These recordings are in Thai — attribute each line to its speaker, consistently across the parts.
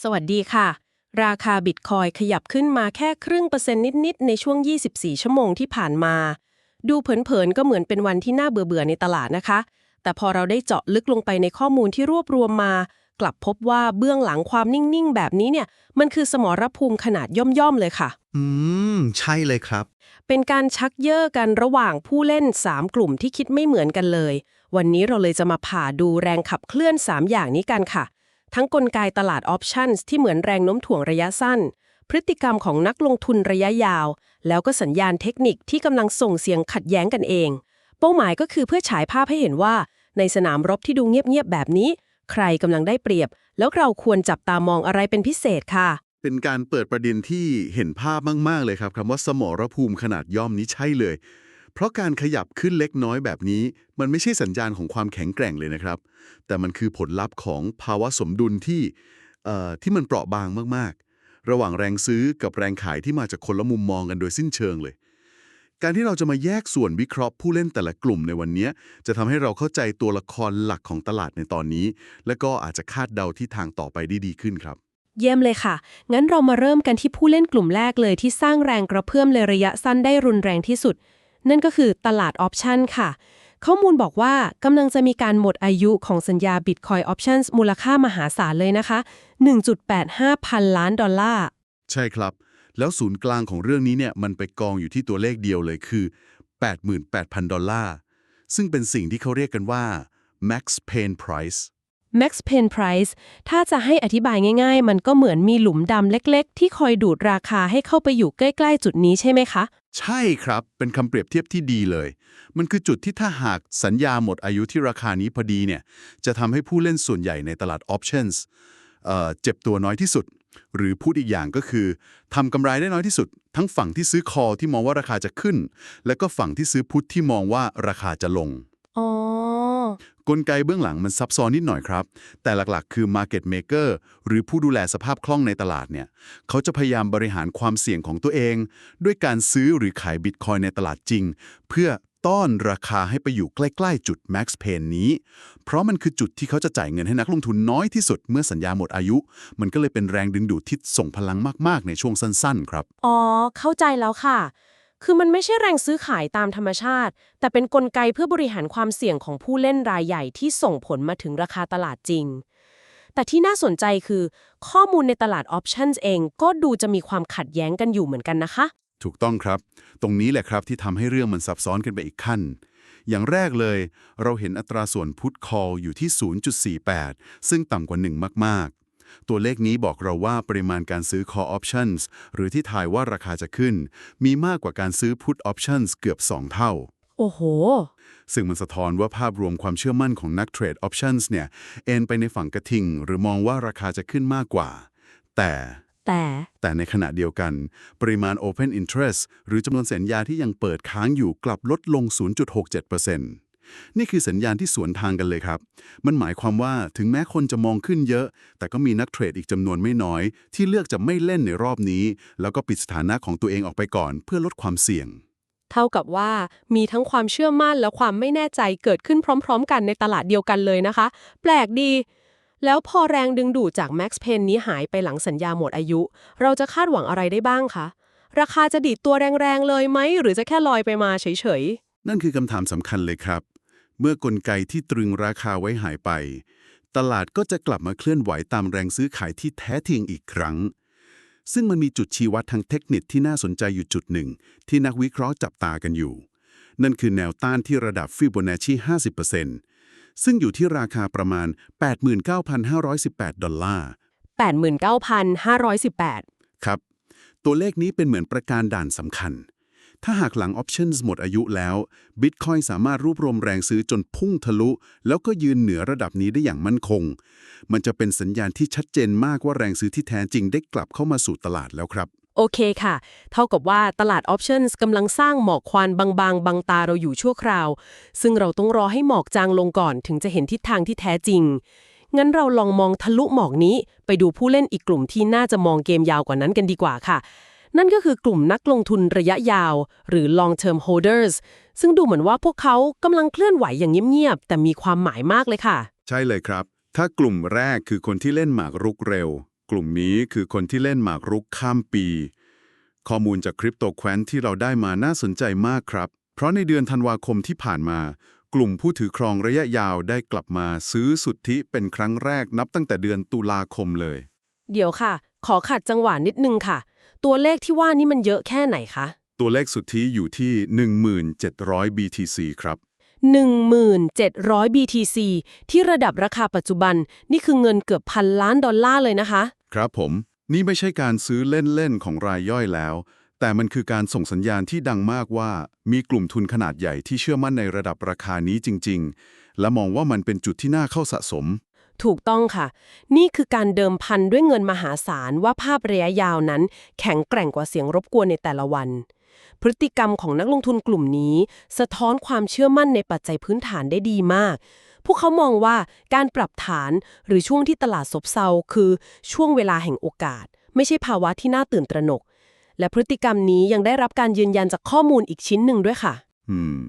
Speaker 1: สวัสดีค่ะ ราคาบิตคอยขยับขึ้นมาแค่ครึ่งเปอร์เซ็นต์นิด ๆ ในช่วง 24 ชั่วโมงที่ผ่านมา ดูเผิน ๆ ก็เหมือนเป็นวันที่น่าเบื่อ ๆ ในตลาดนะคะ แต่พอเราได้เจาะลึกลงไปในข้อมูลที่รวบรวมมา กลับพบว่าเบื้องหลังความนิ่ง ๆ แบบนี้เนี่ย มันคือสมรภูมิขนาดย่อม ๆ เลยค่ะ
Speaker 2: อืม ใช่เลยครับ
Speaker 1: เป็นการชักเย่อกันระหว่างผู้เล่น 3 กลุ่มที่คิดไม่เหมือนกันเลย วันนี้เราเลยจะมาผ่าดูแรงขับเคลื่อน 3 อย่างนี้กันค่ะ ทั้งกลไกตลาดออปชั่นที่เหมือนแรงโน้มถ่วงระยะสั้น พฤติกรรมของนักลงทุนระยะยาว แล้วก็สัญญาณเทคนิคที่กำลังส่งเสียงขัดแย้งกันเอง เป้าหมายก็คือเพื่อฉายภาพให้เห็นว่า ในสนามรบที่ดูเงียบๆแบบนี้ ใครกำลังได้เปรียบ แล้วเราควรจับตามองอะไรเป็นพิเศษค่ะ
Speaker 2: เป็นการเปิดประเด็นที่เห็นภาพมากๆเลยครับคำว่าสมรภูมิขนาดย่อมนี้ใช่เลย เพราะการขยับขึ้นเล็กน้อยแบบนี้ มันไม่ใช่สัญญาณของความแข็งแกร่งเลยนะครับ แต่มันคือผลลัพธ์ของภาวะสมดุลที่เอ่อที่มันเปราะบางมากๆ ระหว่างแรงซื้อกับแรงขายที่มาจากคนละมุมมองกันโดยสิ้นเชิงเลย การที่เราจะมาแยกส่วนวิเคราะห์ผู้เล่นแต่ละกลุ่มในวันนี้ จะทำให้เราเข้าใจตัวละครหลักของตลาดในตอนนี้ และก็อาจจะคาดเดาที่ทางต่อไปได้ดีขึ้นครับ
Speaker 1: เยี่ยมเลยค่ะ งั้นเรามาเริ่มกันที่ผู้เล่นกลุ่มแรกเลยที่สร้างแรงกระเพื่อมในระยะสั้นได้รุนแรงที่สุด นั่นก็คือตลาดออปชันค่ะ ข้อมูลบอกว่ากำลังจะมีการหมดอายุของสัญญา Bitcoin Options มูลค่ามหาศาลเลยนะคะ 1.85 พันล้านดอลลาร์
Speaker 2: ใช่ครับ แล้วศูนย์กลางของเรื่องนี้เนี่ยมันไปกองอยู่ที่ตัวเลขเดียวเลยคือ 88,000 ดอลลาร์ ซึ่งเป็นสิ่งที่เขาเรียกกันว่า max pain price
Speaker 1: Max Pain Price ถ้าจะให้อธิบายง่าย ๆ มันก็เหมือนมีหลุมดำเล็ก ๆ ที่คอยดูดราคาให้เข้าไปอยู่ใกล้ ๆ จุดนี้ใช่ไหมคะ
Speaker 2: ใช่ครับ เป็นคำเปรียบเทียบที่ดีเลย มันคือจุดที่ถ้าหากสัญญาหมดอายุที่ราคานี้พอดีเนี่ย จะทำให้ผู้เล่นส่วนใหญ่ในตลาด options เอ่อเจ็บตัวน้อยที่สุด หรือพูดอีกอย่างก็คือทำกำไรได้น้อยที่สุด ทั้งฝั่งที่ซื้อคอที่มองว่าราคาจะขึ้น และก็ฝั่งที่ซื้อพุทที่มองว่าราคาจะลง
Speaker 1: อ๋อ
Speaker 2: กลไกเบื้องหลังมันซับซ้อนนิดหน่อยครับ แต่หลักๆ คือ Market Maker หรือผู้ดูแลสภาพคล่องในตลาดเนี่ยเขาจะพยายามบริหารความเสี่ยงของตัวเอง ด้วยการซื้อหรือขายบิตคอยในตลาดจริง เพื่อต้อนราคาให้ไปอยู่ใกล้ ๆ จุด Max Pain นี้ เพราะมันคือจุดที่เขาจะจ่ายเงินให้นักลงทุนน้อยที่สุดเมื่อสัญญาหมดอายุ มันก็เลยเป็นแรงดึงดูดที่ส่งพลังมากๆ ในช่วงสั้น ๆ ครับ
Speaker 1: อ๋อ เข้าใจแล้วค่ะ คือมันไม่ใช่แรงซื้อขายตามธรรมชาติ แต่เป็นนกลไกเพื่อบริหารความเสี่ยงของผู้เล่นรายใหญ่ที่ส่งผลมาถึงราคาตลาดจริง แต่ที่น่าสนใจคือ ข้อมูลในตลาดออปชั่นเอง ก็ดูจะมีความขัดแย้งกันอยู่เหมือนกันนะคะ
Speaker 2: ถูกต้องครับ ตรงนี้แหละครับที่ทำให้เรื่องมันซับซ้อนกันไปอีกขั้น อย่างแรกเลย เราเห็นอัตราส่วนพุทคอลอยู่ที่ 0.48 ซึ่งต่ำกว่า 1 มาก ตัวเลขนี้บอกเราว่าปริมาณการซื้อ call options หรือที่ทายว่าราคาจะขึ้น มีมากกว่าการซื้อ put options เกือบ 2 เท่า
Speaker 1: โอ้โห
Speaker 2: ซึ่งมันสะท้อนว่าภาพรวมความเชื่อมั่นของนักเทรด options เนี่ย เอ็นไปในฝั่งกระทิง หรือมองว่าราคาจะขึ้นมากกว่า แต่
Speaker 1: แต่
Speaker 2: แต่ในขณะเดียวกัน ปริมาณ Open Interest หรือจำนวนสัญญาที่ยังเปิดค้างอยู่กลับลดลง 0.67% นี่คือสัญญาณที่สวนทางกันเลยครับ มันหมายความว่าถึงแม้คนจะมองขึ้นเยอะ แต่ก็มีนักเทรดอีกจำนวนไม่น้อย ที่เลือกจะไม่เล่นในรอบนี้ แล้วก็ปิดสถานะของตัวเองออกไปก่อน เพื่อลดความเสี่ยง
Speaker 1: เท่ากับว่ามีทั้งความเชื่อมั่นและความไม่แน่ใจเกิดขึ้นพร้อม ๆ กันในตลาดเดียวกันเลยนะคะ แปลกดี แล้วพอแรงดึงดูดจาก Max p a i n นี้หายไปหลังสัญญาหมดอายุ เราจะคาดหวังอะไรได้บ้างคะราคาจะดีดตัวแรงๆเลยไหมหรือจะแค่ลอยไปมาเฉย
Speaker 2: นั่นคือคำถามสำคัญเลยครับ เมื่อกลไกที่ตรึงราคาไว้หายไป ตลาดก็จะกลับมาเคลื่อนไหวตามแรงซื้อขายที่แท้จริงอีกครั้ง ซึ่งมันมีจุดชี้วัดทางเทคนิคที่น่าสนใจอยู่จุดหนึ่ง ที่นักวิเคราะห์จับตากันอยู่ นั่นคือแนวต้านที่ระดับฟิโบนัชชี 50%ซึ่งอยู่ที่ราคาประมาณ 89,518 ดอลลาร์
Speaker 1: ๆ89,518
Speaker 2: ครับ ตัวเลขนี้เป็นเหมือนประการด่านสำคัญ ถ้าหากหลัง Options หมดอายุแล้ว Bitcoin สามารถรวบรวมแรงซื้อจนพุ่งทะลุ แล้วก็ยืนเหนือระดับนี้ได้อย่างมั่นคง มันจะเป็นสัญญาณที่ชัดเจนมากว่าแรงซื้อที่แท้จริงได้กลับเข้ามาสู่ตลาดแล้วครับ
Speaker 1: โอเคค่ะ เท่ากับว่าตลาดออปชั่นกำลังสร้างหมอกควันบางๆ บังตาเราอยู่ชั่วคราว ซึ่งเราต้องรอให้หมอกจางลงก่อนถึงจะเห็นทิศทางที่แท้จริงงั้นเราลองมองทะลุหมอกนี้ ไปดูผู้เล่นอีกกลุ่มที่น่าจะมองเกมยาวกว่านั้นกันดีกว่าค่ะ นั่นก็คือกลุ่มนักลงทุนระยะยาว หรือ long term holders ซึ่งดูเหมือนว่าพวกเขากำลังเคลื่อนไหวอย่างเงียบๆแต่มีความหมายมากเลยค่ะ
Speaker 2: ใช่เลยครับ ถ้ากลุ่มแรกคือคนที่เล่นหมากรุกเร็ว กลุ่มนี้คือคนที่เล่นหมากรุกข้ามปี ข้อมูลจากคริปโตแควนที่เราได้มาน่าสนใจมากครับ เพราะในเดือนธันวาคมที่ผ่านมา กลุ่มผู้ถือครองระยะยาวได้กลับมาซื้อสุทธิเป็นครั้งแรกนับตั้งแต่เดือนตุลาคมเลย
Speaker 1: เดี๋ยวค่ะ ขอขัดจังหวะนิดนึงค่ะ ตัวเลขที่ว่านี่มันเยอะแค่ไหนคะ
Speaker 2: ตัวเลขสุทธิอยู่ที่ 1700 BTC ครับ
Speaker 1: 1,700 BTC ที่ระดับราคาปัจจุบันนี่คือเงินเกือบพันล้านดอลลาร์เลยนะคะ
Speaker 2: ครับผม นี่ไม่ใช่การซื้อเล่น ๆ ของรายย่อยแล้ว แต่มันคือการส่งสัญญาณที่ดังมากว่า มีกลุ่มทุนขนาดใหญ่ที่เชื่อมั่นในระดับราคานี้จริง ๆ และมองว่ามันเป็นจุดที่น่าเข้าสะสม
Speaker 1: ถูกต้องค่ะ นี่คือการเดิมพันด้วยเงินมหาศาลว่าภาพระยะยาวนั้น แข็งแกร่งกว่าเสียงรบกวนในแต่ละวัน พฤติกรรมของนักลงทุนกลุ่มนี้ สะท้อนความเชื่อมั่นในปัจจัยพื้นฐานได้ดีมาก พวกเขามองว่าการปรับฐานหรือช่วงที่ตลาดซบเซาคือช่วงเวลาแห่งโอกาส ไม่ใช่ภาวะที่น่าตื่นตระหนก และพฤติกรรมนี้ยังได้รับการยืนยันจากข้อมูลอีกชิ้นหนึ่งด้วยค่ะ
Speaker 2: อืม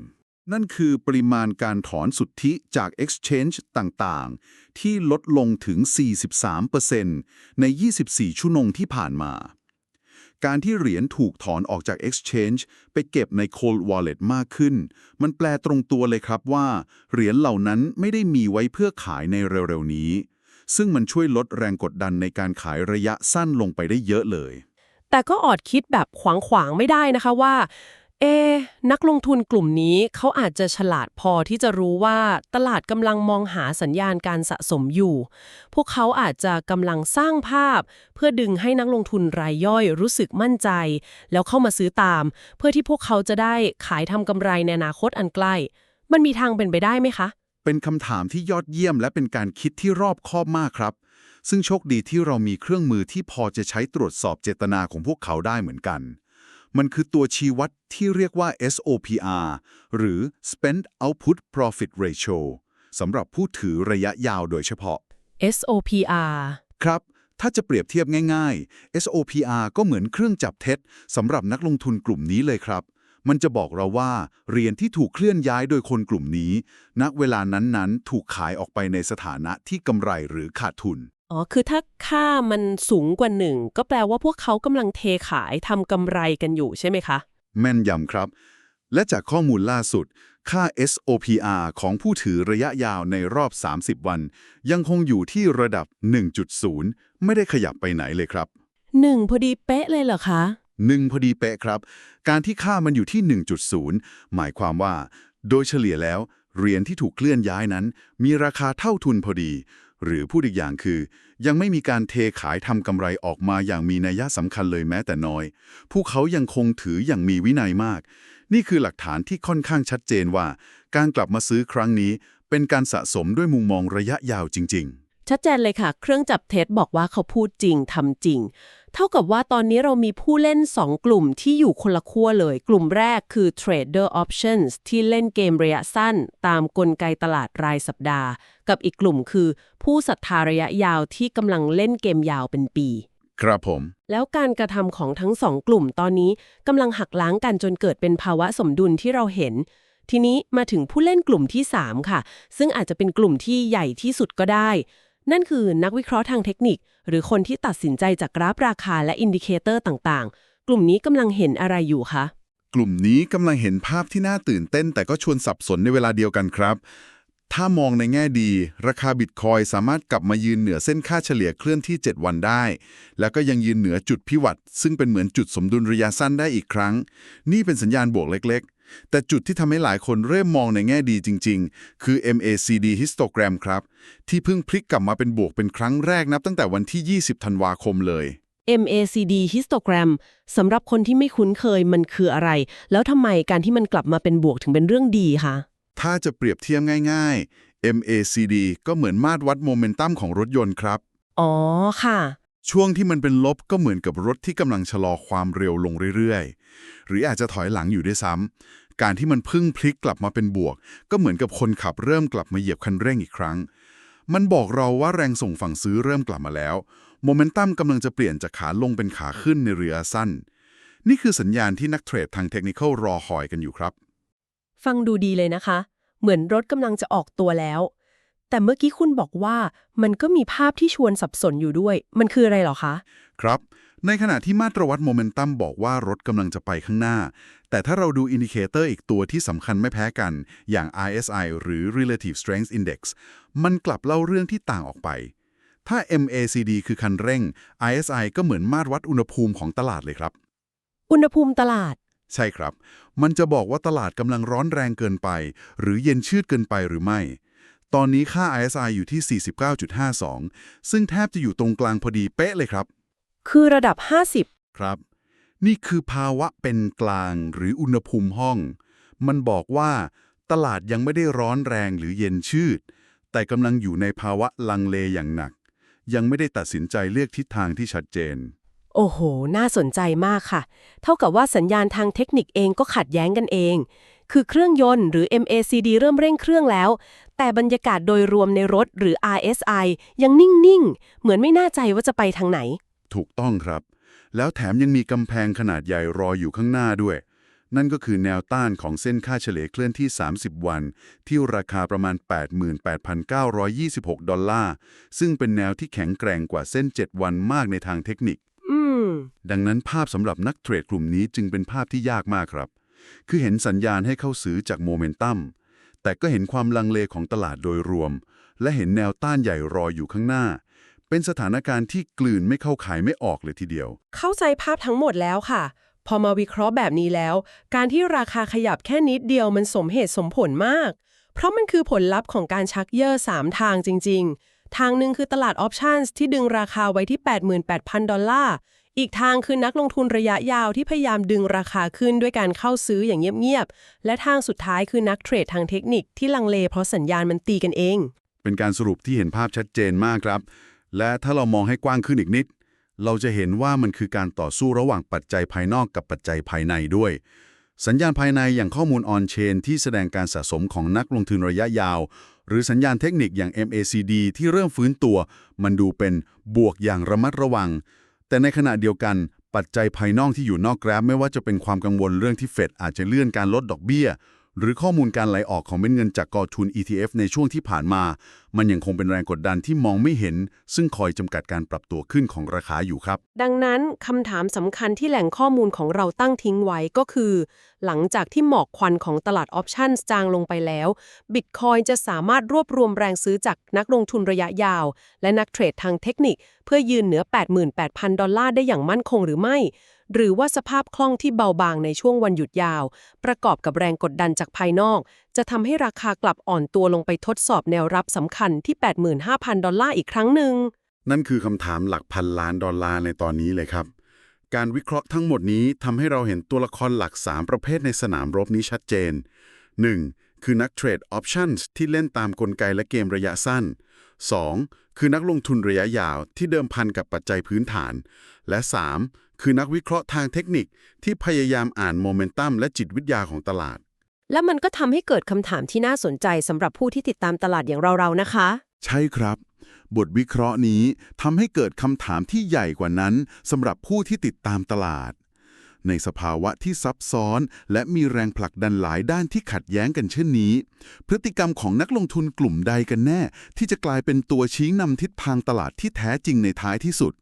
Speaker 2: นั่นคือปริมาณการถอนสุทธิจาก Exchange ต่างๆ ที่ลดลงถึง 43%ใน 24 ชั่วโมงที่ผ่านมา การที่เหรียญถูกถอนออกจาก Exchange ไปเก็บใน Cold Wallet มากขึ้น มันแปลตรงตัวเลยครับว่า เหรียญเหล่านั้นไม่ได้มีไว้เพื่อขายในเร็วๆนี้ ซึ่งมันช่วยลดแรงกดดันในการขายระยะสั้นลงไปได้เยอะเลย
Speaker 1: แต่ก็อดคิดแบบขวางๆไม่ได้นะคะว่า เอะนักลงทุนกลุ่มนี้เขาอาจจะฉลาดพอที่จะรู้ว่าตลาดกำลังมองหาสัญญาณการสะสมอยู่ พวกเขาอาจจะกำลังสร้างภาพ เพื่อดึงให้นักลงทุนรายย่อยรู้สึกมั่นใจ แล้วเข้ามาซื้อตาม เพื่อที่พวกเขาจะได้ขายทำกำไรในอนาคตอันใกล้ มันมีทางเป็นไปได้ไหมคะ
Speaker 2: เป็นคำถามที่ยอดเยี่ยมและเป็นการคิดที่รอบคอบมากครับ ซึ่งโชคดีที่เรามีเครื่องมือที่พอจะใช้ตรวจสอบเจตนาของพวกเขาได้เหมือนกัน มันคือตัวชี้วัดที่เรียกว่า SOPR หรือ Spend Output Profit Ratio สำหรับผู้ถือระยะยาวโดยเฉพาะ
Speaker 1: SOPR
Speaker 2: ครับ ถ้าจะเปรียบเทียบง่ายๆ SOPR ก็เหมือนเครื่องจับเท็จสำหรับนักลงทุนกลุ่มนี้เลยครับ มันจะบอกเราว่าเหรียญที่ถูกเคลื่อนย้ายโดยคนกลุ่มนี้ ณ เวลานั้นๆ ถูกขายออกไปในสถานะที่กำไรหรือขาดทุน
Speaker 1: อ๋อ คือถ้าค่ามันสูงกว่าหนึ่งก็แปลว่าพวกเขากำลังเทขายทำกำไรกันอยู่ใช่ไหมคะ
Speaker 2: แม่นยำครับ และจากข้อมูลล่าสุด ค่า SOPR ของผู้ถือระยะยาวในรอบ 30 วัน ยังคงอยู่ที่ระดับ 1.0 ไม่ได้ขยับไปไหนเลยครับ
Speaker 1: หนึ่งพอดีเป๊ะเลยเหรอคะ
Speaker 2: หนึ่งพอดีเป๊ะครับ การที่ค่ามันอยู่ที่ 1.0 หมายความว่า โดยเฉลี่ยแล้วเหรียญที่ถูกเคลื่อนย้ายนั้น มีราคาเท่าทุนพอดี หรือพูดอีกอย่างคือ ยังไม่มีการเทขายทำกำไรออกมาอย่างมีนัยสำคัญเลยแม้แต่น้อย พวกเขายังคงถืออย่างมีวินัยมาก นี่คือหลักฐานที่ค่อนข้างชัดเจนว่า การกลับมาซื้อครั้งนี้ เป็นการสะสมด้วยมุมมองระยะยาวจริง ๆ
Speaker 1: ชัดเจนเลยค่ะ เครื่องจับเท็จบอกว่าเขาพูดจริงทำจริง เท่ากับว่าตอนนี้เรามีผู้เล่น 2 กลุ่มที่อยู่คนละขั้วเลย กลุ่มแรกคือ Trader Options ที่เล่นเกมระยะสั้น ตามกลไกตลาดรายสัปดาห์ กับอีกกลุ่มคือ ผู้ศรัทธาระยะยาวที่กำลังเล่นเกมยาวเป็นปี
Speaker 2: ครับผม
Speaker 1: แล้วการกระทำของทั้งสองกลุ่มตอนนี้กำลังหักล้างกันจนเกิดเป็นภาวะสมดุลที่เราเห็น ทีนี้มาถึงผู้เล่นกลุ่มที่ 3 ค่ะ ซึ่งอาจจะเป็นกลุ่มที่ใหญ่ที่สุดก็ได้ นั่นคือนักวิเคราะห์ทางเทคนิค หรือคนที่ตัดสินใจจากกราฟราคาและอินดิเคเตอร์ต่างๆ กลุ่มนี้กำลังเห็นอะไรอยู่คะ
Speaker 2: กลุ่มนี้กำลังเห็นภาพที่น่าตื่นเต้น แต่ก็ชวนสับสนในเวลาเดียวกันครับ ถ้ามองในแง่ดี ราคาบิตคอยสามารถกลับมายืนเหนือเส้นค่าเฉลี่ยเคลื่อนที่ 7 วันได้ แล้วก็ยังยืนเหนือจุดพิวัตซึ่งเป็นเหมือนจุดสมดุลระยะสั้นได้อีกครั้ง นี่เป็นสัญญาณบวกเล็ก แต่จุดที่ทำให้หลายคนเริ่มมองในแง่ดีจริง ๆ คือ MACD histogram ครับ ที่เพิ่งพลิกกลับมาเป็นบวกเป็นครั้งแรกนับตั้งแต่วันที่ 20 ธันวาคมเลย
Speaker 1: MACD histogram สำหรับคนที่ไม่คุ้นเคยมันคืออะไร แล้วทำไมการที่มันกลับมาเป็นบวกถึงเป็นเรื่องดีคะ
Speaker 2: ถ้าจะเปรียบเทียบง่าย ๆ MACD ก็เหมือนมาตรวัดโมเมนตัมของรถยนต์ครับ
Speaker 1: อ๋อค่ะ
Speaker 2: ช่วงที่มันเป็นลบก็เหมือนกับรถที่กำลังชะลอความเร็วลงเรื่อยๆ หรืออาจจะถอยหลังอยู่ด้วยซ้ำ การที่มันพึ่งพลิกกลับมาเป็นบวก ก็เหมือนกับคนขับเริ่มกลับมาเหยียบคันเร่งอีกครั้ง มันบอกเราว่าแรงส่งฝั่งซื้อเริ่มกลับมาแล้วโมเมนตัมกำลังจะเปลี่ยนจากขาลงเป็นขาขึ้นในระยะสั้น นี่คือสัญญาณที่นักเทรดทางเทคนิคอลรอคอยกันอยู่ครับ
Speaker 1: ฟังดูดีเลยนะคะ เหมือนรถกำลังจะออกตัวแล้ว แต่เมื่อกี้คุณบอกว่ามันก็มีภาพที่ชวนสับสนอยู่ด้วย มันคืออะไรเหรอคะ
Speaker 2: ครับ ในขณะที่มาตรวัดโมเมนตัมบอกว่ารถกำลังจะไปข้างหน้า แต่ถ้าเราดูอินดิเคเตอร์อีกตัวที่สำคัญไม่แพ้กัน อย่าง RSI หรือ Relative Strength Index มันกลับเล่าเรื่องที่ต่างออกไป ถ้า MACD คือคันเร่ง ISI ก็เหมือนมาตรวัดอุณหภูมิของตลาดเลยครับ
Speaker 1: อุณหภูมิตลาด
Speaker 2: ใช่ครับ มันจะบอกว่าตลาดกำลังร้อนแรงเกินไป หรือเย็นชืดเกินไปหรือไม่ตอนนี้ค่า ISI อยู่ที่ 49.52 ซึ่งแทบจะอยู่ตรงกลางพอดีเป๊ะเลยครับ
Speaker 1: คือระดับ 50
Speaker 2: ครับ นี่คือภาวะเป็นกลางหรืออุณหภูมิห้อง มันบอกว่าตลาดยังไม่ได้ร้อนแรงหรือเย็นชืด แต่กำลังอยู่ในภาวะลังเลอย่างหนัก ยังไม่ได้ตัดสินใจเลือกทิศทางที่ชัดเจน
Speaker 1: โอ้โห น่าสนใจมากค่ะ เท่ากับว่าสัญญาณทางเทคนิคเองก็ขัดแย้งกันเอง คือเครื่องยนต์หรือ MACD เริ่มเร่งเครื่องแล้ว แต่บรรยากาศโดยรวมในรถหรือ RSI ยังนิ่ง ๆ เหมือนไม่น่าใจว่าจะไปทางไหน
Speaker 2: ถูกต้องครับ แล้วแถมยังมีกำแพงขนาดใหญ่รออยู่ข้างหน้าด้วย นั่นก็คือแนวต้านของเส้นค่าเฉลี่ยเคลื่อนที่ 30 วัน ที่ราคาประมาณ 88,926 ดอลลาร์ ซึ่งเป็นแนวที่แข็งแกร่งกว่าเส้น 7 วันมากในทางเทคนิค
Speaker 1: อืม
Speaker 2: ดังนั้นภาพสำหรับนักเทรดกลุ่มนี้จึงเป็นภาพที่ยากมากครับ คือเห็นสัญญาณให้เข้าซื้อจากโมเมนตัม แต่ก็เห็นความลังเลของตลาดโดยรวม และเห็นแนวต้านใหญ่รออยู่ข้างหน้า เป็นสถานการณ์ที่กลืนไม่เข้าขายไม่ออกเลยทีเดียว
Speaker 1: เข้าใจภาพทั้งหมดแล้วค่ะ พอมาวิเคราะห์แบบนี้แล้ว การที่ราคาขยับแค่นิดเดียวมันสมเหตุสมผลมาก เพราะมันคือผลลัพธ์ของการชักเย่อ3ทางจริง ๆ ทางหนึ่งคือตลาดออปชันส์ที่ดึงราคาไว้ที่ 88,000 ดอลลาร์อีกทางคือนักลงทุนระยะยาวที่พยายามดึงราคาขึ้นด้วยการเข้าซื้ออย่างเงียบ ๆ และทางสุดท้ายคือนักเทรดทางเทคนิคที่ลังเลเพราะสัญญาณมันตีกันเอง
Speaker 2: เป็นการสรุปที่เห็นภาพชัดเจนมากครับ และถ้าเรามองให้กว้างขึ้นอีกนิด เราจะเห็นว่ามันคือการต่อสู้ระหว่างปัจจัยภายนอกกับปัจจัยภายในด้วย สัญญาณภายในอย่างข้อมูลออนเชนที่แสดงการสะสมของนักลงทุนระยะยาว หรือสัญญาณเทคนิคอย่าง MACD ที่เริ่มฟื้นตัว มันดูเป็นบวกอย่างระมัดระวัง แต่ในขณะเดียวกันปัจจัยภายนอกที่อยู่นอกกราฟไม่ว่าจะเป็นความกังวลเรื่องที่เฟดอาจจะเลื่อนการลดดอกเบี้ย หรือข้อมูลการไหลออกของเม็ดเงินจากกองทุน ETF ในช่วงที่ผ่านมา มันยังคงเป็นแรงกดดันที่มองไม่เห็น ซึ่งคอยจำกัดการปรับตัวขึ้นของราคาอยู่ครับ
Speaker 1: ดังนั้นคำถามสำคัญที่แหล่งข้อมูลของเราตั้งทิ้งไว้ก็คือ หลังจากที่หมอกควันของตลาดออปชันจางลงไปแล้วบิตคอยจะสามารถรวบรวมแรงซื้อจากนักลงทุนระยะยาว และนักเทรดทางเทคนิค เพื่อยืนเหนือ 88,000 ดอลลาร์ได้อย่างมั่นคงหรือไม่ หรือว่าสภาพคล่องที่เบาบางในช่วงวันหยุดยาว ประกอบกับแรงกดดันจากภายนอก จะทำให้ราคากลับอ่อนตัวลงไปทดสอบแนวรับสำคัญที่ 85,000 ดอลลาร์อีกครั้งหนึ่ง
Speaker 2: นั่นคือคำถามหลักพันล้านดอลลาร์ในตอนนี้เลยครับ การวิเคราะห์ทั้งหมดนี้ทำให้เราเห็นตัวละครหลัก 3 ประเภทในสนามรบนี้ชัดเจน 1. คือนักเทรดออปชั่นที่เล่นตามกลไกและเกมระยะสั้น 2. คือนักลงทุนระยะยาวที่เดิมพันกับปัจจัยพื้นฐาน และ 3. คือนักวิเคราะห์ทางเทคนิคที่พยายามอ่านโมเมนตัมและจิตวิทยาของตลาด
Speaker 1: และมันก็ทำให้เกิดคำถามที่น่าสนใจสำหรับผู้ที่ติดตามตลาดอย่างเราๆนะคะ
Speaker 2: ใช่ครับ บทวิเคราะห์นี้ทำให้เกิดคำถามที่ใหญ่กว่านั้นสำหรับผู้ที่ติดตามตลาด ในสภาวะที่ซับซ้อน และมีแรงผลักดันหลายด้านที่ขัดแย้งกันเช่นนี้ พฤติกรรมของนักลงทุนกลุ่มใดกันแน่ ที่จะกลายเป็นตัวชี้นำทิศทางตลาดที่แท้จริงในท้ายที่สุด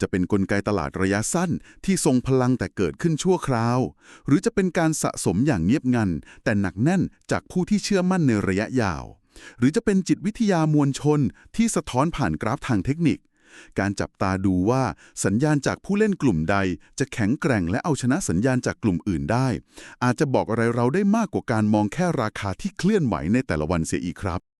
Speaker 2: จะเป็นกลไกตลาดระยะสั้นที่ทรงพลังแต่เกิดขึ้นชั่วคราว หรือจะเป็นการสะสมอย่างเงียบงัน แต่หนักแน่นจากผู้ที่เชื่อมั่นในระยะยาว หรือจะเป็นจิตวิทยามวลชนที่สะท้อนผ่านกราฟทางเทคนิค การจับตาดูว่าสัญญาณจากผู้เล่นกลุ่มใด จะแข็งแกร่งและเอาชนะสัญญาณจากกลุ่มอื่นได้ อาจจะบอกอะไรเราได้มากกว่าการมองแค่ราคาที่เคลื่อนไหวในแต่ละวันเสียอีกครับ